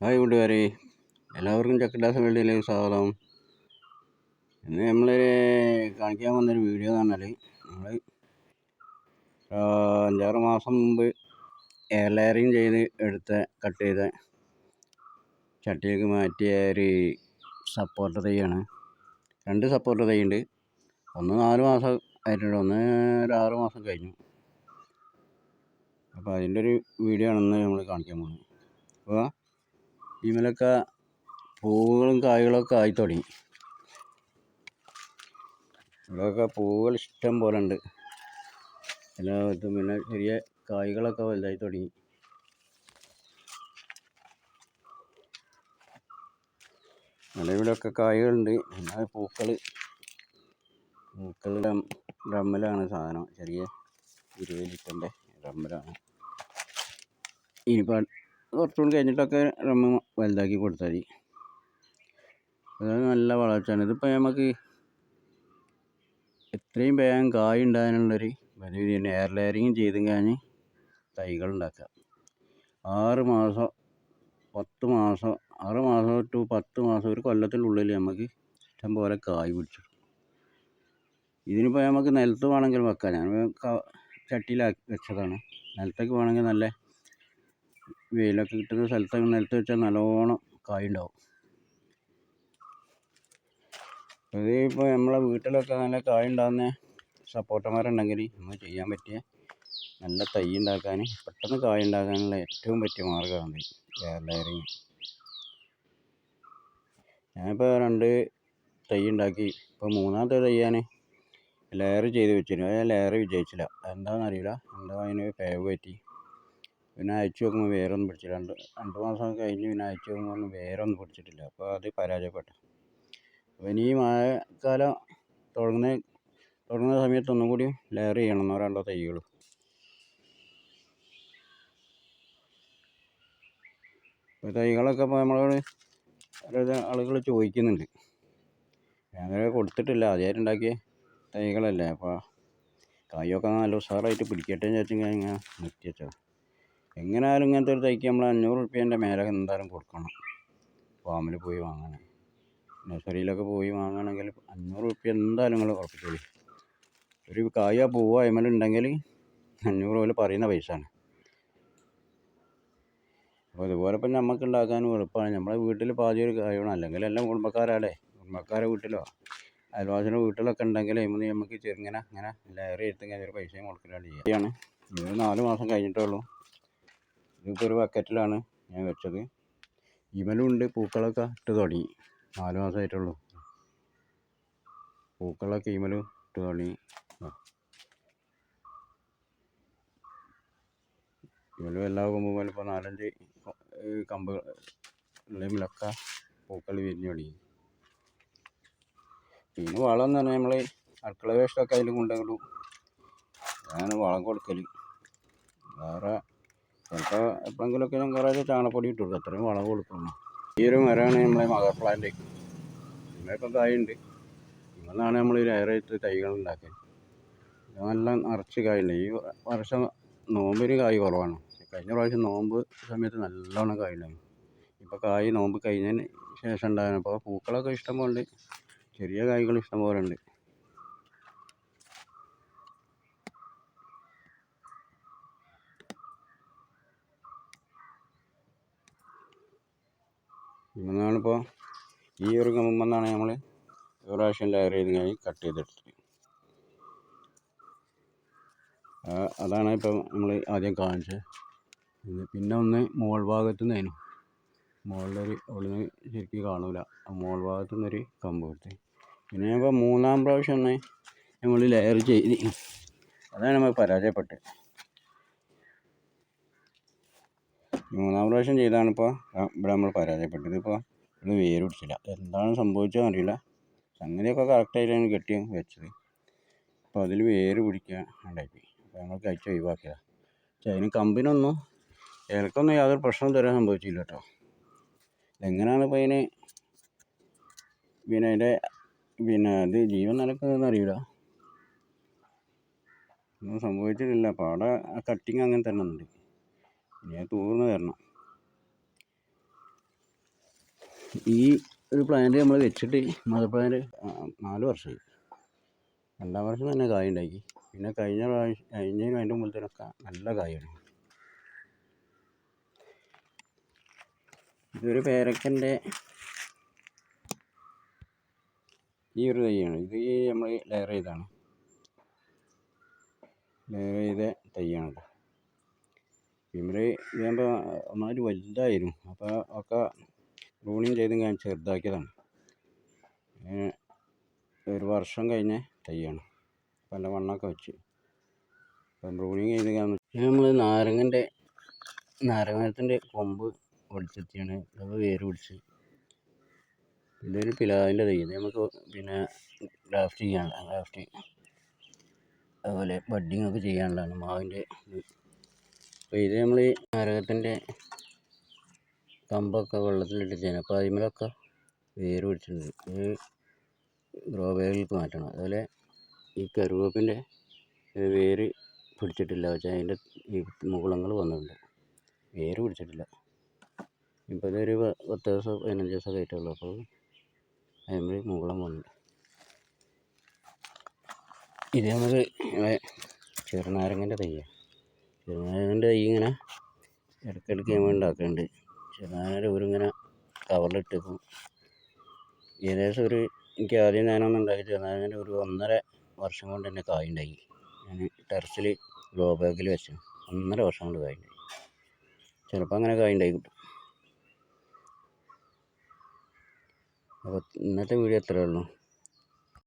Hi കൂട്ടുകാരെ. എല്ലാവർക്കും ചക്കഡാസ് വേൾഡിലേക്ക് സ്വാഗതം. ഇന്ന് നമ്മൾ കാണിക്കാൻ വന്നൊരു വീഡിയോ എന്ന് പറഞ്ഞാൽ നമ്മൾ അഞ്ചാറ് മാസം മുമ്പ് എയർ ലെയറിങ് ചെയ്ത് എടുത്ത കട്ട് ചെയ്ത ചട്ടിയിലേക്ക് മാറ്റിയ ഒരു സപ്പോർട്ട് തൈയാണ്. രണ്ട് സപ്പോർട്ട് തൈ ഉണ്ട് ഒന്ന് നാല് മാസം ആയിട്ടുണ്ട്. ഒന്ന് ഒരു ആറ് മാസം കഴിഞ്ഞു. അപ്പോൾ അതിന്റെ ഒരു വീഡിയോ ആണെന്ന് നമ്മൾ കാണിക്കാൻ പോകുന്നത് അപ്പോൾ ഇതിമേലൊക്കെ പൂവുകളും കായ്കളൊക്കെ ആയി തുടങ്ങി. ഇവിടെയൊക്കെ പൂവുകൾ ഇഷ്ടം പോലെ ഉണ്ട്. എല്ലായിടത്തും പിന്നെ ചെറിയ കായ്കളൊക്കെ വലുതായി തുടങ്ങി. നിലവിലൊക്കെ കായ്കളുണ്ട്. പിന്നെ പൂക്കൾ പൂക്കൾ ഡ്രമ്മിലാണ് സാധനം. ചെറിയ ഇരുപത് ലിറ്ററിന്റെ ഡ്രമ്മിലാണ് ഇനിയിപ്പോൾ കുറച്ചുകൂടി കഴിഞ്ഞിട്ടൊക്കെ റമ്മ വലുതാക്കി കൊടുത്താൽ മതി. അത് നല്ല വളർച്ചയാണ്. ഇതിപ്പോൾ നമുക്ക് എത്രയും വേഗം കായ് ഉണ്ടാകാനുള്ളൊരു വലിയ എയർ ലെയറിങ് ചെയ്തും കഴിഞ്ഞ് തൈകൾ ഉണ്ടാക്കുക ആറ് മാസം പത്ത് മാസം ആറ് മാസം ടു പത്ത് മാസം ഒരു കൊല്ലത്തിനുള്ളിൽ നമുക്ക് ഇഷ്ടം പോലെ കായ് പിടിച്ചു. ഇതിനിപ്പോൾ നമുക്ക് നിലത്ത് വേണമെങ്കിൽ വെക്കാം. ഞാൻ ചട്ടിയിലാക്കി വെച്ചതാണ്. നിലത്തേക്ക് വേണമെങ്കിൽ നല്ല വെയിലൊക്കെ കിട്ടുന്ന സ്ഥലത്ത് നിലത്ത് വെച്ചാൽ നല്ലോണം കായ് ഉണ്ടാവും അത് ഇപ്പോൾ നമ്മളെ വീട്ടിലൊക്കെ നല്ല കായ് ഉണ്ടാകുന്ന സപ്പോർട്ടന്മാരുണ്ടെങ്കിൽ നമ്മൾ ചെയ്യാൻ പറ്റിയ നല്ല തൈ ഉണ്ടാക്കാൻ പെട്ടെന്ന് കായ് ഉണ്ടാക്കാനുള്ള ഏറ്റവും പറ്റിയ മാർഗമാണ് എയർ ഞാനിപ്പോൾ രണ്ട് തൈ ഉണ്ടാക്കി ഇപ്പോൾ മൂന്നാമത്തെ തൈയാണ് ലെയർ ചെയ്ത് വെച്ചിരുന്നു. അത് ലെയർ വിജയിച്ചില്ല. എന്താണെന്നറിയില്ല എന്താ അതിന് പേവ് പറ്റി? പിന്നെ അയച്ചു നോക്കുമ്പോൾ വേറെ ഒന്നും പിടിച്ചില്ല. രണ്ട് രണ്ട് മാസം കഴിഞ്ഞ് പിന്നെ അയച്ചു നോക്കുമ്പോൾ വേറെ ഒന്നും പിടിച്ചിട്ടില്ല. അപ്പോൾ അത് പരാജയപ്പെട്ടു. അപ്പോൾ ഇനി മഴക്കാലം തുടങ്ങുന്ന തുടങ്ങുന്ന സമയത്ത് ഒന്നും കൂടി ലെയർ ചെയ്യണം എന്നോ രണ്ടോ തൈകൾ ഇപ്പോൾ തൈകളൊക്കെ ഇപ്പോൾ നമ്മളോട് ആളുകൾ ചോദിക്കുന്നുണ്ട്. അങ്ങനെ കൊടുത്തിട്ടില്ല. ആദ്യമായിട്ട് ഉണ്ടാക്കിയ തൈകളല്ലേ. അപ്പോൾ കായൊക്കെ നല്ല ഉഷാറായിട്ട് പിടിക്കട്ടെ എന്ന് വെച്ചാൽ ഇങ്ങനെ നിർത്തി വെച്ചത് എങ്ങനെയായാലും ഇങ്ങനത്തെ ഒരു തൈക്ക് നമ്മൾ അഞ്ഞൂറ് റുപ്യേന്റെ മേലെ എന്തായാലും കൊടുക്കണം. ഫാമിൽ പോയി വാങ്ങാൻ നഴ്സറിയിലൊക്കെ പോയി വാങ്ങുകയാണെങ്കിൽ അഞ്ഞൂറ് റുപ്യ എന്തായാലും നിങ്ങൾ ഉറപ്പിച്ചോളി. ഒരു കായ പൂവോ അയമലുണ്ടെങ്കിൽ അഞ്ഞൂറ് പോലെ പറയുന്ന പൈസയാണ് അപ്പോൾ ഇതുപോലെ ഇപ്പം നമുക്ക് ഉണ്ടാക്കാനും എളുപ്പമാണ് നമ്മളെ വീട്ടിൽ പാചകം വേണം അല്ലെങ്കിൽ എല്ലാം കുടുംബക്കാരാടെ. കുടുംബക്കാരെ വീട്ടിലോ അയൽവാസിയുടെ വീട്ടിലൊക്കെ ഉണ്ടെങ്കിൽ അതിന് നമുക്ക് ചെറുങ്ങനെ അങ്ങനെ ലെയർ ഇങ്ങനെ ഒരു പൈസയും കൊടുക്കലാണ് ചെയ്യുകയാണ് ഇത് നാല് മാസം കഴിഞ്ഞിട്ടേ ഉള്ളൂ. ഇതിപ്പോൾ ഒരു ബക്കറ്റിലാണ് ഞാൻ വെച്ചത്. ഇമലുണ്ട് പൂക്കളൊക്കെ ഇട്ട് തുടങ്ങി. നാല് മാസമായിട്ടുള്ളൂ പൂക്കളൊക്കെ ഇമലും ഇട്ട് തുടങ്ങി. ഇമലും എല്ലാ കൊമ്പും ഇപ്പോൾ നാലഞ്ച് കമ്പ് ഉള്ളിലൊക്കെ പൂക്കൾ വിരിഞ്ഞു തുടങ്ങി. പിന്നെ വളം എന്ന് പറഞ്ഞാൽ നമ്മൾ അടുക്കള വേസ്റ്റൊക്കെ അതിൽ കൊണ്ടെങ്കിലും അതാണ് വളം കൊടുക്കൽ വേറെ ചിലപ്പോൾ എപ്പോഴെങ്കിലുമൊക്കെ ഞാൻ കുറേ ചാണപ്പൊടി ഇട്ട് കൊടുക്കും. അത്രയും വളം കൊടുക്കണം ഈ ഒരു മരമാണ് നമ്മളെ മദർ പ്ലാന്റ്. ഇതിനൊക്കെ കായുണ്ട്. ഇന്നാണ് നമ്മൾ ഈ ലയറേറ്റ് തൈകൾ ഉണ്ടാക്കുക നല്ല നിറച്ച് കായുണ്ട്. ഈ വർഷം നോമ്പിന് കായ് കുറവാണ്. കഴിഞ്ഞ പ്രാവശ്യം നോമ്പ് സമയത്ത് നല്ലോണം കായുണ്ടായി. ഇപ്പോൾ കായ് നോമ്പ് കഴിഞ്ഞതിന് ശേഷം ഉണ്ടായിരുന്നു അപ്പോൾ പൂക്കളൊക്കെ ഇഷ്ടം പോലെ ഉണ്ട് ചെറിയ കായ്കൾ ഇഷ്ടം പോലെ ഉണ്ട് ഇന്നാണിപ്പോൾ ഈ ഒരു കമ്പെന്നാണ് നമ്മൾ പ്രാവശ്യം ലെയർ ചെയ്ത് കഴിഞ്ഞ് കട്ട് ചെയ്തെടുത്തത്. അതാണ് ഇപ്പം നമ്മൾ ആദ്യം കാണിച്ചത്. പിന്നെ ഒന്ന് മോൾ ഭാഗത്തു നിന്നതിനും മുകളിലൊരു നിന്ന് ശരിക്കും കാണൂല. മോൾ ഭാഗത്തു നിന്നൊരു കമ്പ് കൊടുത്ത്. പിന്നെ ഇപ്പോൾ മൂന്നാം പ്രാവശ്യം ഒന്ന് നമ്മൾ ലെയർ ചെയ്ത് അതാണ് നമ്മൾ പരാജയപ്പെട്ടത്. മൂന്നാം പ്രാവശ്യം ചെയ്താണ് ഇപ്പോൾ ഇവിടെ നമ്മൾ പരാജയപ്പെട്ടത് ഇപ്പോൾ ഇത് വേര് പിടിച്ചില്ല എന്താണ് സംഭവിച്ചതെന്ന് അറിയില്ല. സംഗതിയൊക്കെ കറക്റ്റായിട്ടാണ് കെട്ടി വെച്ചത്. അപ്പോൾ അതിൽ വേര് പിടിക്കുക ഉണ്ടായിപ്പോയി അപ്പോൾ ഞങ്ങൾ കഴിച്ച് ഒഴിവാക്കിയതാണ് പക്ഷേ അതിന് കമ്പിനൊന്നും ഏലക്കൊന്നും യാതൊരു പ്രശ്നം തരാൻ സംഭവിച്ചില്ല കേട്ടോ. എങ്ങനെയാണ് ഇപ്പോൾ അതിന് പിന്നെ അതിന്റെ പിന്നെ അത് ജീവൻ നിലക്കുന്നതെന്ന് അറിയില്ല. ഒന്നും സംഭവിച്ചിട്ടില്ല. പാടെ കട്ടിങ് അങ്ങനെ തന്നെ ഉണ്ട്. അത് തൂർന്ന് തരണം ഈ ഒരു പ്ലാന്റ് നമ്മൾ വെച്ചിട്ട് മദർ പ്ലാന്റ് നാല് വർഷമായി രണ്ടാം വർഷം തന്നെ കായ ഉണ്ടാക്കി. പിന്നെ കഴിഞ്ഞ പ്രാവശ്യം കഴിഞ്ഞതിനും അതിന്റെ മുമ്പത്തേനൊക്കെ നല്ല കായാണ്. ഇതൊരു പേരക്കന്റെ ഈ ഒരു തൈയാണ്. ഇത് നമ്മൾ ലെയർ ചെയ്താണ് ലെയർ ചെയ്ത തൈയാണ് ഇവർ ഇതാകുമ്പോൾ ഒന്നാമത് വലുതായിരുന്നു. അപ്പോൾ ഒക്കെ റൂണിങ് ചെയ്ത് ഞാൻ ചെറുതാക്കിയതാണ്. ഒരു വർഷം കഴിഞ്ഞ തൈയാണ് പല മണ്ണൊക്കെ വെച്ച്. അപ്പം റൂണിങ് ചെയ്ത് നമ്മൾ നാരങ്ങന്റെ നാരങ്ങത്തിന്റെ കൊമ്പ് ഒടിച്ചെത്തിയാണ് അത് വേര് പിടിച്ച്. ഇതൊരു പിലാവിന്റെ തൈ. ഇത് നമുക്ക് പിന്നെ ഗ്രാഫ്റ്റ് ചെയ്യാനുള്ള ഗ്രാഫ്റ്റ്. അതുപോലെ ബഡ്ഡിങ്ങൊക്കെ ചെയ്യാനുള്ളതാണ് മാവിന്റെ അപ്പോൾ ഇത് നമ്മൾ ഈ നരകത്തിന്റെ കമ്പൊക്കെ വെള്ളത്തിലിട്ട് ചെയ്യുന്നത് അപ്പോൾ അതിന്മേലൊക്കെ വേര് പിടിച്ചിട്ടുണ്ട്. ഇത് ഗ്രോ ബാഗിലേക്ക് മാറ്റണം. അതുപോലെ ഈ കരുവേപ്പിന്റെ വേര് പിടിച്ചിട്ടില്ല. പക്ഷേ അതിന്റെ ഈ മുകുളങ്ങൾ വന്നിട്ടുണ്ട്. വേര് പിടിച്ചിട്ടില്ല. ഇപ്പോൾ ഇതൊരു പത്ത് ദിവസം പതിനഞ്ച് ദിവസമൊക്കെ ആയിട്ടുള്ളൂ അപ്പോൾ അതിന്മേൽ മുകുളം വന്നിട്ടുണ്ട്. ഇത് നമുക്ക് ചെറുനാരങ്ങന്റെ തയ്യാണ് ചെറുനാരങ്ങന്റെ കൈ ഇങ്ങനെ ഇടയ്ക്കിടയ്ക്ക് നമ്മൾ ഉണ്ടാക്കുന്നുണ്ട് ചെറുനാരങ്ങ ഇവരിങ്ങനെ കവറിലിട്ടിപ്പോൾ ഏകദേശം ഒരു എനിക്ക് ആദ്യം ഞാനൊന്നും ഉണ്ടാക്കി ചെറുനാരങ്ങന്റെ ഒരു ഒന്നര വർഷം കൊണ്ട് തന്നെ കായ് ഉണ്ടായി. ഞാൻ ടെറസിൽ ഗ്രോ ബാഗിൽ വെച്ചു ഒന്നര വർഷം കൊണ്ട് കായ് ഉണ്ടായി. ചിലപ്പോൾ അങ്ങനെ കായ് ഉണ്ടായി കിട്ടും. അപ്പോൾ ഇന്നത്തെ വീഡിയോ എത്രയേ ഉള്ളൂ.